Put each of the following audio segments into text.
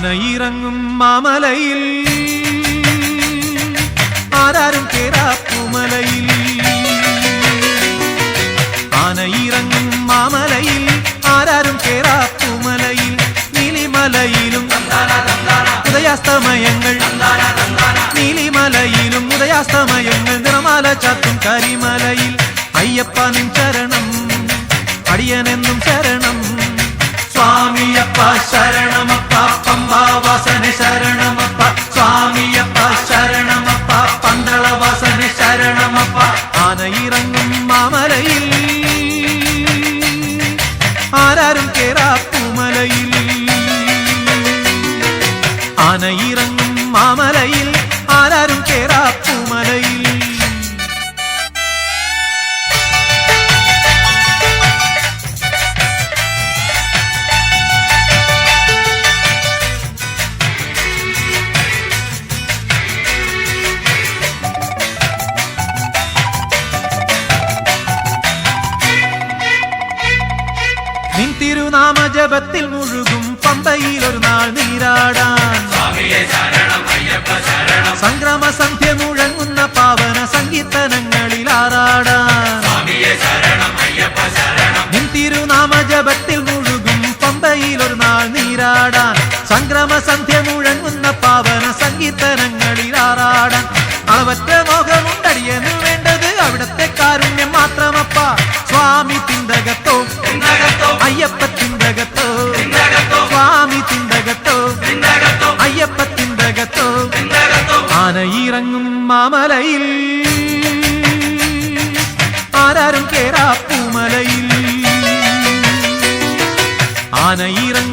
ആനയിറങ്ങും മാമലയിൽ. ആരാരും കേരാപ്പുമലയിൽ ആനയിറങ്ങും മാമലയിൽ. ആരാരും കേരാപ്പുമലയിൽ നീലിമലയിലും ഉദയാസ്തമയങ്ങൾ. നീലിമലയിലും ഉദയാസ്തമയങ്ങൾ. നിറമാല ചാത്തും കരിമലയിൽ. അയ്യപ്പ നിൻ ആനയിറങ്ങും മാമലയിൽ. ആരാരും കേറാപ്പുമലയിൽ ആനയിറങ്ങും മാമലയിൽ. നിൻ തിരുനാമ ജപത്തിൽ മുഴുകും പമ്പയിൽ ഒരു നാൾ നീരാടാൻ. സംക്രമ സന്ധ്യ മുഴങ്ങുന്ന പാവന സംഗീതനങ്ങളിൽ ആറാടാൻ. നിൻ തിരുനാമ ജപത്തിൽ മുഴുകും പമ്പയിൽ ഒരു നാൾ നീരാടാൻ. സംക്രമ സന്ധ്യ ആനയിറങ്ങും മാമലയിൽ ആരാരും കേറാപ്പൂമലയിൽ ആനയിറങ്ങും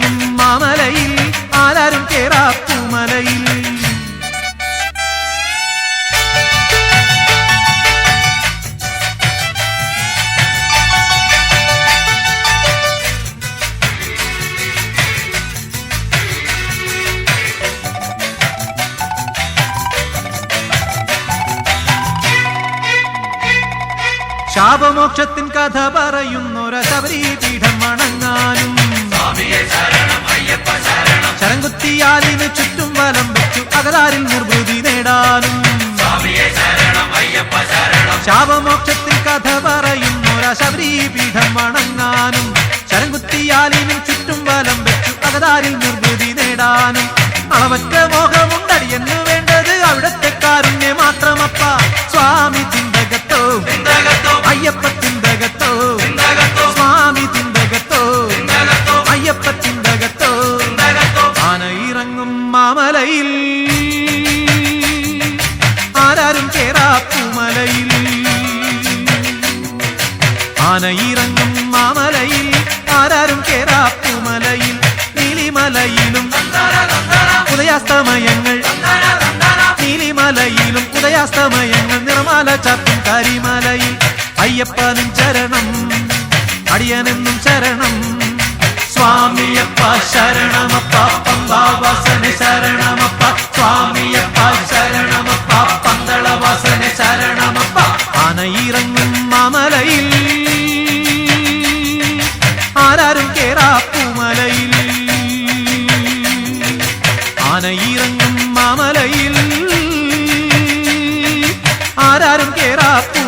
ശാപമോക്ഷത്തിൻ കഥ പറയുന്നൊരു ശബരി പീഠം വണങ്ങാനും ശരംകുത്തിയാലിന് ചുറ്റും വലം വെച്ചു അകലാരിൽ നിർവൃതി നേടാനും. ശാപമോക്ഷത്തിൻ കഥ പറയുന്നൊരു ശബരി പീഠം വണങ്ങാനും ശരംകുത്തിയാലിന് ചുറ്റും വലം വെച്ചു അകലാരിൽ നിർവൃതി നേടാനും. അളവറ്റ മോഹമുണ്ടടിയെന്ന് അയ്യപ്പ തിന്തകത്തോ സ്വാമി തിന്തകത്തോ അയ്യപ്പ തിന്തകത്തോ ആനയിറങ്ങും മാമലയിൽ. ആരാരും കേറാപ്പുമലയിൽ ആനയിറങ്ങും മാമലയിൽ. ആരാരും കേറാപ്പുമലയിൽ നീലിമലയിലും ഉദയാസ്തമയങ്ങൾ. നീലിമലയിലും ഉദയാസ്തമയങ്ങൾ. നിർമ്മല ചാത്തും അടിയപ്പനും ചരണം അടിയനെന്നും ചരണം. സ്വാമിയപ്പ ശരണമപ്പ പമ്പാവാസന ശരണമപ്പ. സ്വാമിയപ്പ ശരണമപ്പ പന്തളവാസന ശരണമപ്പ. ആനയിറങ്ങും മാമലയിൽ ആരാരും കേറാപ്പൂമലയിൽ ആനയിറങ്ങും മാമലയിൽ ആരാരും കേറാപ്പൂ